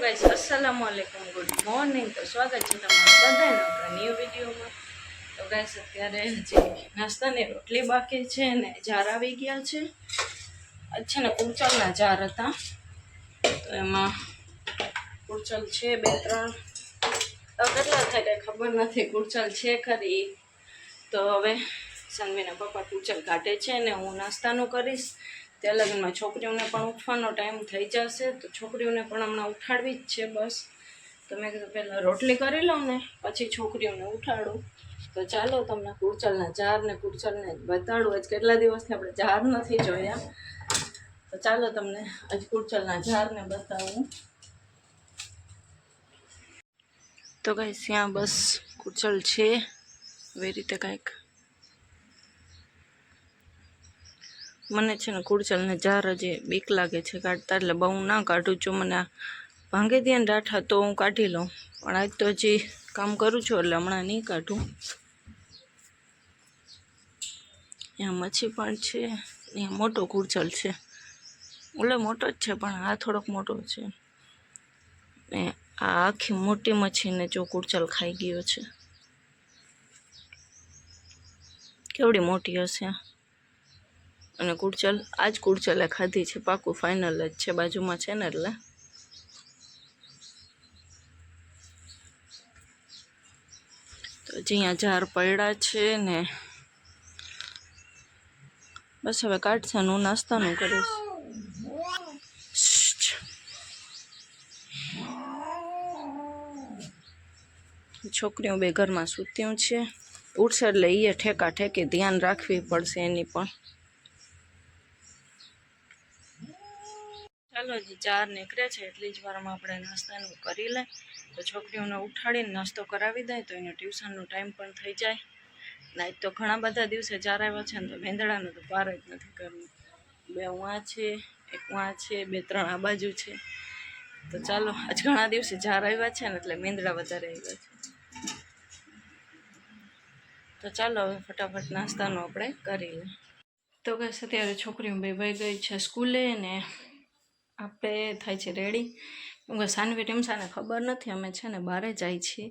Guys અસલામુ અલૈકુમ good morning તો સ્વાગત છે તમારું બધાને આપણા ન્યૂ વિડીયોમાં તો ગાઈસ અત્યારે જે નાસ્તાની રોટલી બાકી છે ને જાર આવી ગયા છે. છે ને કુરચલના જાર હતા. તો એમાં કુરચલ છે બે, ત્રણ. તો કેટલા થાય કંઈ ખબર નથી કુરચલ છે ખરી. તો હવે સનવીના પપ્પા કુરચલ કાઢે છે ને હું નાસ્તાનું કરીશ. ત્યાં લગ્નમાં છોકરીઓને પણ ઉઠવાનો ટાઈમ થઈ જશે. તો છોકરીઓને પણ હમણાં ઉઠાડવી જ છે બસ. તો મેં કીધું પહેલાં રોટલી કરી લઉં ને, પછી છોકરીઓને ઉઠાડું. તો ચાલો તમને કુરચલના ઝાર ને કુરચલને બતાડું. આજ કેટલા દિવસથી આપણે ઝાર નથી જોયા. તો ચાલો તમને આજ કુરચલના ઝારને બતાવું. તો ગાઈસ, ત્યાં બસ કુચલ છે. એવી રીતે કાંઈક મને છે ને કુડચલને જાર હજી બીક લાગે છે કાઢતા, એટલે બહુ ના કાઢું છું. મને ભાંગી દે ને ડાઠા તો હું કાઢી લઉં. પણ આજ તો હજી કામ કરું છું, એટલે હમણાં નહીં કાઢું. અહીંયા મચ્છી પણ છે અહીંયા મોટો કુડચલ છે. ઓલે મોટો જ છે, પણ આ થોડોક મોટો છે. ને આ આખી મોટી મચ્છીને જો કુડચલ ખાઈ ગયો છે. કેવડી મોટી હશે? અને કુડચલ આ જ કુડચલે ખાધી છે, પાકું ફાઇનલ જ છે, બાજુમાં છે ને એટલે. તો અહીંયા ઝાર પડ્યા છે ને, બસ હવે કાઢશે હું નાસ્તાનું કરીશ. છોકરીઓ બે ઘરમાં સૂત્યું છે. ઉઠશે એટલે એ ઠેકા ઠેકી ધ્યાન રાખવી પડશે એની પણ. ચાલો જે, ચાર નીકળે છે એટલી જ વારમાં આપણે નાસ્તાનું કરી લે તો છોકરીઓને ઉઠાડીને નાસ્તો કરાવી દે તો એને ટ્યુશનનો ટાઈમ પણ થઈ જાય. નાઈટ તો ઘણા બધા દિવસે ચાર આવ્યા છે ને તો ભેંદડાનો તો પાર જ નથી કરવું. બે વાં છે, એક વાં છે, બે ત્રણ આ બાજુ છે. તો ચાલો, આજ ઘણા દિવસે ચાર આવ્યા છે ને એટલે મેંદડા વધારે આવ્યા છે. તો ચાલો હવે ફટાફટ નાસ્તાનો આપણે કરી લઈએ. તો બસ અત્યારે છોકરીઓ બે ભાઈ ગઈ છે સ્કૂલે ને આપણે થાય છે રેડી સાનવી ટીમસાને ખબર નથી, અમે છે ને બહારે જાય છીએ.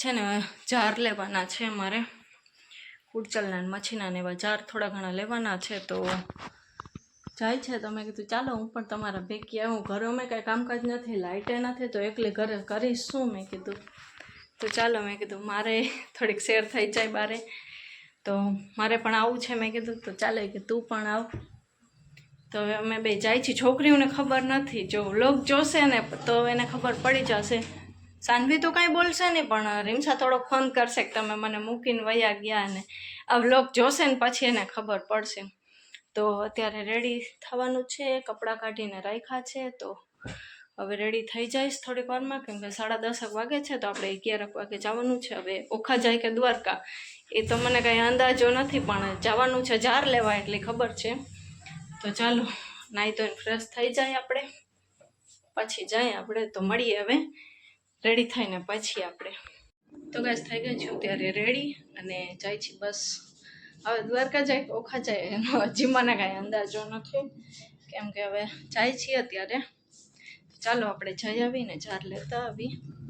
છે ને જાર લેવાના છે મારે કુડચલના ને મચ્છીના ને એવા જાર થોડા ઘણા લેવાના છે, તો જાય છે. તો મેં કીધું, ચાલો હું પણ તમારા ભેગી આવું. ઘરે અમે કાંઈ કામકાજ નથી લાઇટે નથી, તો એકલી ઘરે કરીશ શું મેં કીધું. તો ચાલો, મેં કીધું, મારે થોડીક શેર થઈ જાય બારે. તો મારે પણ આવું છે, મેં કીધું. તો ચાલે કે તું પણ આવ. તો હવે અમે બે જાય છીએ. છોકરીઓને ખબર નથી. જો લોક જોશે ને, તો એને ખબર પડી જશે. સાનવી તો કાંઈ બોલશે નહીં, પણ રીમસા થોડો ફોન કરશે કે તમે મને મૂકીને વયા ગયા ને. આ વ્લોગ જોશે ને પછી એને ખબર પડશે. તો અત્યારે રેડી થવાનું છે, કપડાં કાઢીને રાખ્યા છે. તો હવે રેડી થઈ જઈશ થોડીક વારમાં, કેમ કે સાડા દસક વાગે છે, તો આપણે અગિયારક વાગે જવાનું છે. હવે ઓખા જાય કે દ્વારકા, એ તો મને કાંઈ અંદાજો નથી, પણ જવાનું છે, જાર લેવા, એટલી ખબર છે. તો ચાલો, નાહી તો ફ્રેશ થઈ જાય આપણે. પછી જાય આપણે, તો મળીએ હવે. રેડી થઈને પછી આપણે. તો ગેસ થઈ ગઈ છું ત્યારે રેડી અને જાય છે બસ. હવે દ્વારકા જાય કે ઓખા જાય, એનો હજી મને કાંઈ અંદાજો નથી. કેમ કે હવે જાય છીએ અત્યારે. ચાલો આપણે જઈ આવીને ચાર લેતા આવી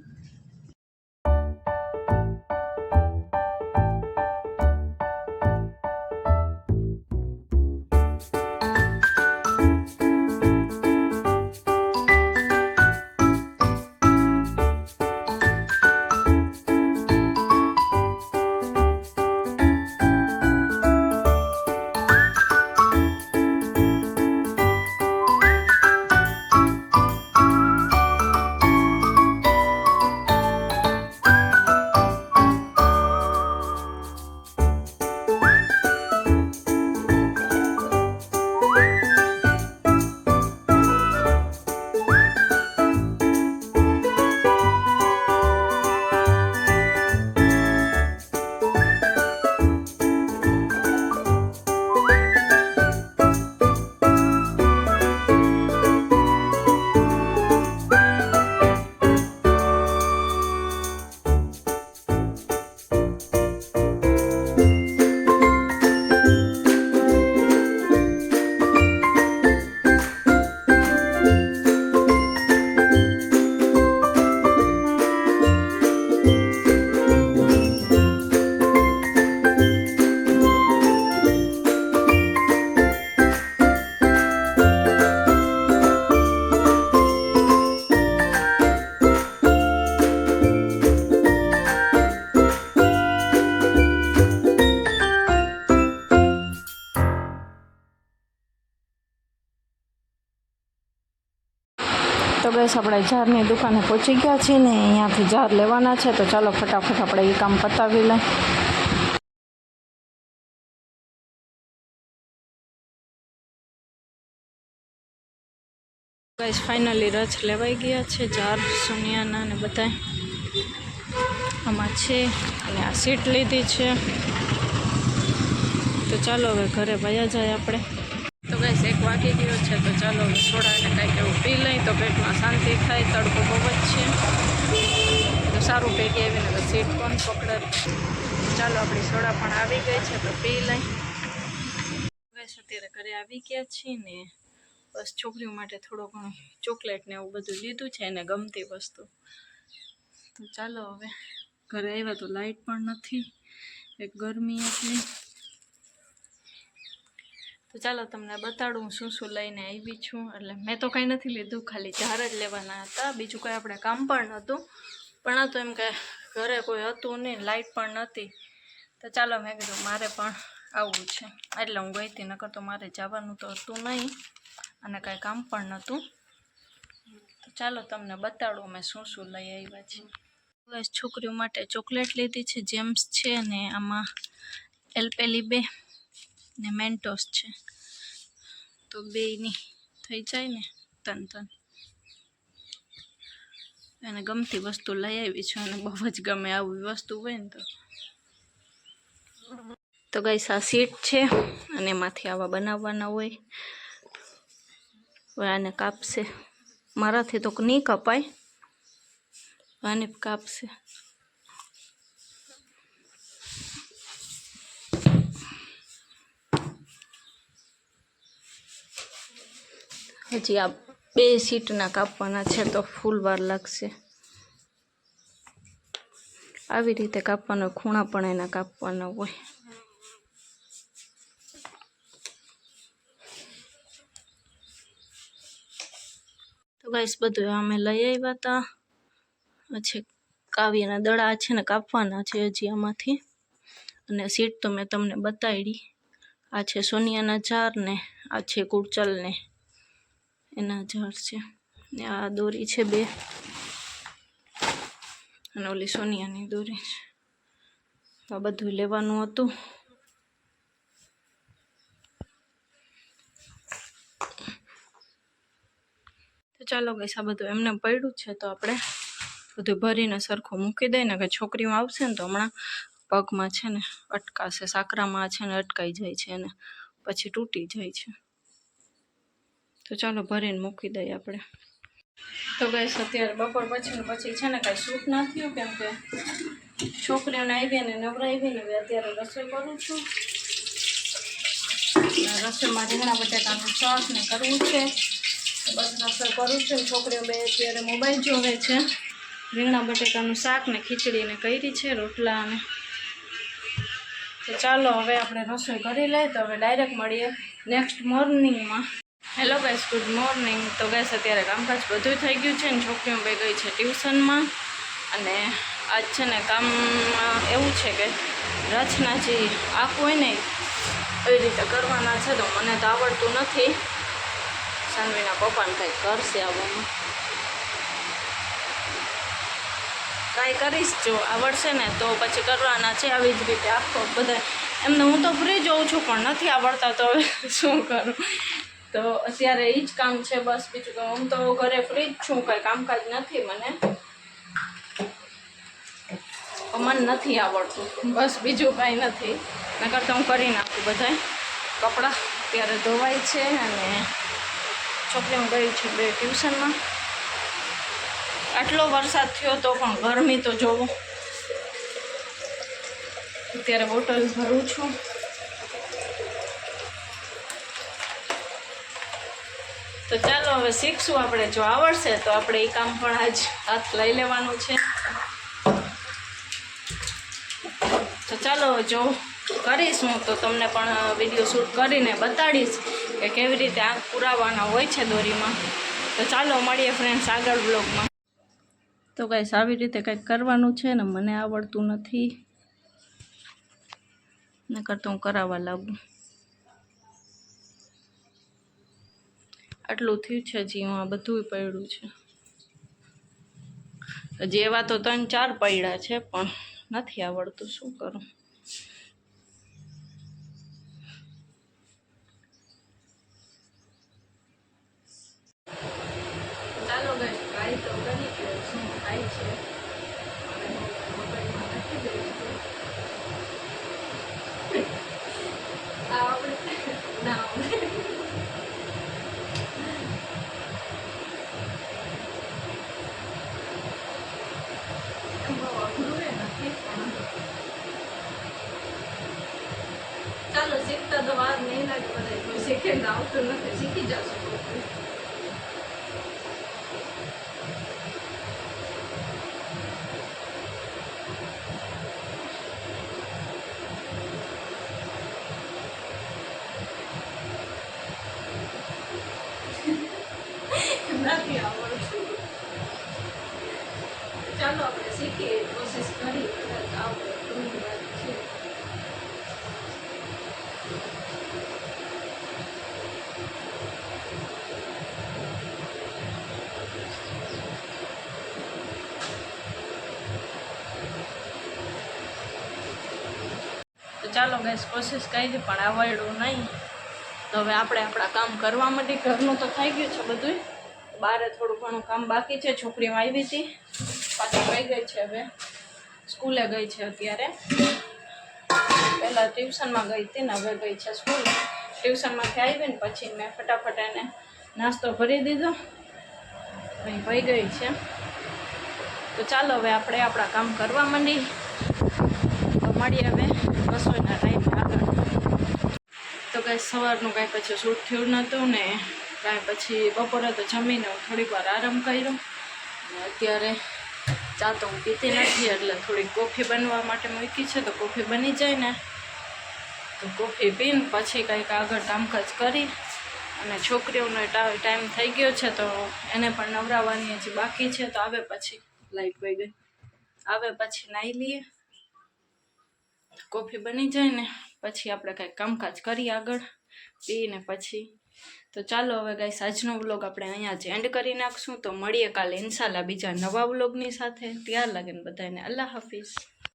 ગઈશ આપણે જારની દુકાને પહોંચી ગયા છીએ ને અહીંયાથી જાર લેવાના છે, તો ચાલો ફટાફટ આપણે એ કામ પતાવી લઈએ. ગાઈસ ફાઇનલી રચ લેવાઈ ગયા છે જાર સોનિયાના ને બધા આમાં છે અને આ સીટ લીધી છે. તો ચાલો હવે ઘરે વયા જાય આપણે. એક વાગી ગયો છે, તો ચાલો રસોડાને સોડાને કાંઈક એવું પી લઈ તો પેટમાં શાંતિ થાય, તડકો બહુ જ છે. તો સારું ભેગી આવીને તો સીટ પણ પકડે? ચાલો, આપણી સોડા પણ આવી ગઈ છે, તો પી લઈ. અત્યારે ઘરે આવી ગયા છીએ ને, બસ છોકરીઓ માટે થોડો ઘણો ચોકલેટ ને એવું બધું લીધું છે એને ગમતી વસ્તુ. તો ચાલો હવે, ઘરે આવ્યા તો લાઇટ પણ નથી, એક ગરમી એટલી. તો ચાલો તમને બતાડું શું શું લઈને આવી છું. એટલે મેં તો કંઈ નથી લીધું, ખાલી ઝાર જ લેવાના હતા. બીજું કંઈ આપણે કામ પણ નહોતું. પણ હતું એમ કે ઘરે કોઈ હતું નહીં લાઇટ પણ નહોતી. તો ચાલો મેં કીધું મારે પણ આવવું છે. એટલે હું ગઈ હતી, નકર તો મારે જવાનું તો હતું નહીં અને કાંઈ કામ પણ નહોતું. તો ચાલો તમને બતાડું મેં શું શું લઈ આવ્યા છે બસ છોકરીઓ માટે ચોકલેટ લીધી છે, જેમ્સ છે ને આમાં એલપેલી બે. ને મેન્ટોસ છે. તો બેની થઈ જાય ને તન તન. એને ગમતી વસ્તુ લઈ આવી છું અને બહુ જ ગમે આવી વસ્તુ હોય ને તો. તો ગાઈસ આ સીટ છે અને એમાંથી આવા બનાવવાના હોય. આને કાપશે. મારાથી તો નહીં કપાય. આને કાપશે. હજી આ બે સીટના કાપવાના છે તો ફૂલ વાર લાગશે. આવી રીતે કાપવાનો ખૂણા પણ એના કાપવાના હોય. તો ગાઈસ બધું અમે લઈ આવ્યા હતા પછી કાવ્યના દડા છે ને કાપવાના છે હજી આમાંથી. અને સીટ તો મેં તમને બતાવી આ છે સોનિયાના ચાર ને, આ છે કુરચલ ને એના ઝાડ છે. ને આ દોરી છે બે. અને ઓલી સોનિયાની દોરી છે. આ બધું લેવાનું હતું. તો ચાલો ગઈશ આ બધું એમને પડ્યું છે તો આપણે બધું ભરીને સરખું મૂકી દઈએ. ને કે છોકરીઓ આવશે ને તો હમણાં પગમાં છે ને અટકાશે, સાકરામાં છે ને અટકાઈ જાય છે ને, પછી તૂટી જાય છે. તો ચાલો ભરીને મૂકી દઈએ આપણે. તો ગઈશ અત્યારે બપોર પછી પછી છે ને કાંઈ સૂટ ના થયું કેમ કે છોકરીઓને આવી ને નવરાવી ને અત્યારે રસોઈ કરું છું. રસોઈમાં રીંગણા બટાકાનું શાક ને કરવું છે. બસ રસોઈ કરું છું છોકરીઓ બે અત્યારે મોબાઈલ જોવે છે. રીંગણા બટાકાનું શાક ને ખીચડી ને કરી છે, રોટલા અને તો ચાલો હવે આપણે રસોઈ કરી લઈએ તો હવે ડાયરેક્ટ મળીએ નેક્સ્ટ મોર્નિંગમાં હેલો ગાઈસ ગુડ મોર્નિંગ તો ગાઈસ અત્યારે કામકાજ બધું થઈ ગયું છે ને છોકરીઓ બે ગઈ છે ટ્યુશનમાં. અને આજ છે ને કામમાં એવું છે કે રચના જે આખું હોય ને એવી રીતે કરવાના છે તો મને તો આવડતું નથી. સાનવીના પપ્પાને કંઈક કરશે આવવામાં. કાંઈ કરીશ જો આવડશે ને તો પછી કરવાના છે આવી જ રીતે આખો બધા. એમને હું તો ફ્રી જોઉં છું પણ નથી આવડતા તો હવે શું કરું? તો અત્યારે એ જ કામ છે બસ. બીજું કે હું તો ઘરે ફ્રી જ છું, કંઈ કામકાજ નથી મને. મને નથી આવડતું. બસ બીજું કાંઈ નથી. નકર તો હું કરી નાખું બધાય. કપડાં અત્યારે ધોવાય છે અને છોકરીઓ ગઈ છે બે ટ્યુશનમાં. આટલો વરસાદ થયો તો પણ ગરમી તો જોવો. અત્યારે બોટલ ભરું છું. તો ચાલો હવે શીખશું આપણે. જો આવડશે તો આપણે એ કામ પણ આજ હાથ લઈ લેવાનું છે. તો ચાલો જો કરીશ હું તો તમને પણ વીડિયો શૂટ કરીને બતાડીશ કે કેવી રીતે આંખ પુરાવાના હોય છે દોરીમાં. તો ચાલો મળીએ ફ્રેન્ડ્સ આગળ બ્લોગમાં તો કંઈ આવી રીતે કંઈક કરવાનું છે ને મને આવડતું નથી. નકર તો હું કરાવવા લાગું. આટલું થયું છે હજી હું આ બધું પડ્યું છે. હજી એવા તો ત્રણ ચાર પડ્યા છે, પણ નથી આવડતું, શું કરું? ચાલો ગઈ ટ્રાય તો કરી કે શું થાય છે અને મગજમાં નાખી દઈશું. આ આવડે? ના આવડે. બહુ અઘરું એ નથી પણ ચાલો શીખતા તો વાર નહીં લાગે શીખે ને આવતું નથી શીખી જશો કોઈ. નથી આવડતું ચાલો આપણે શીખીએ કોશિશ કરી કદાચ આવડે ઘણી વાત છે તો ચાલો ગેસ કોશિશ કરી, પણ આવડ્યું નહીં. તો હવે આપણે આપણા કામ કરવા માટે ઘરનું તો થઈ ગયું છે બધું બારે થોડું ઘણું કામ બાકી છે, છોકરીઓ આવી હતી. પાછી ગઈ ગઈ છે હવે. સ્કૂલે ગઈ છે અત્યારે. પહેલાં ટ્યુશનમાં ગઈ હતી ને હવે ગઈ છે સ્કૂલ. ટ્યુશનમાંથી આવી ને પછી મેં ફટાફટ એને નાસ્તો ભરી દીધો. ભાઈ ભાઈ ગઈ છે. તો ચાલો હવે આપણે આપણા કામ કરવા માંડી મળીએ હવે. રસોઈના ટાઈમે આગળ તો કાંઈ સવારનું કાંઈ પછી શૂટ થયું નહોતું ને કાંઈ પછી બપોરે તો જમીને હું થોડીક વાર આરામ કર્યો. અત્યારે ચા તો હું પીતી નથી એટલે થોડીક કોફી બનવા માટે મૂકી છે, તો કોફી બની જાય ને. તો કોફી પીને, પછી કંઈક આગળ કામકાજ કરી. અને છોકરીઓનો ટાઈમ થઈ ગયો છે, તો એને પણ નવરાવવાની હજી બાકી છે, તો આવે પછી. લાઈટ વહી ગઈ. આવે પછી નાહી લઈએ. કોફી બની જાય ને, પછી આપણે કાંઈક કામકાજ કરીએ આગળ, પીને પછી. તો ચાલો હવે ગાઈસ, આજનો વ્લોગ આપણે અહીંયા જ એન્ડ કરી નાખશું. તો મળીએ કાલે ઇન્શાલ્લાહ બીજા નવા વ્લોગની સાથે. ત્યાર લાગે બધાને. અલ્લાહ હાફિઝ.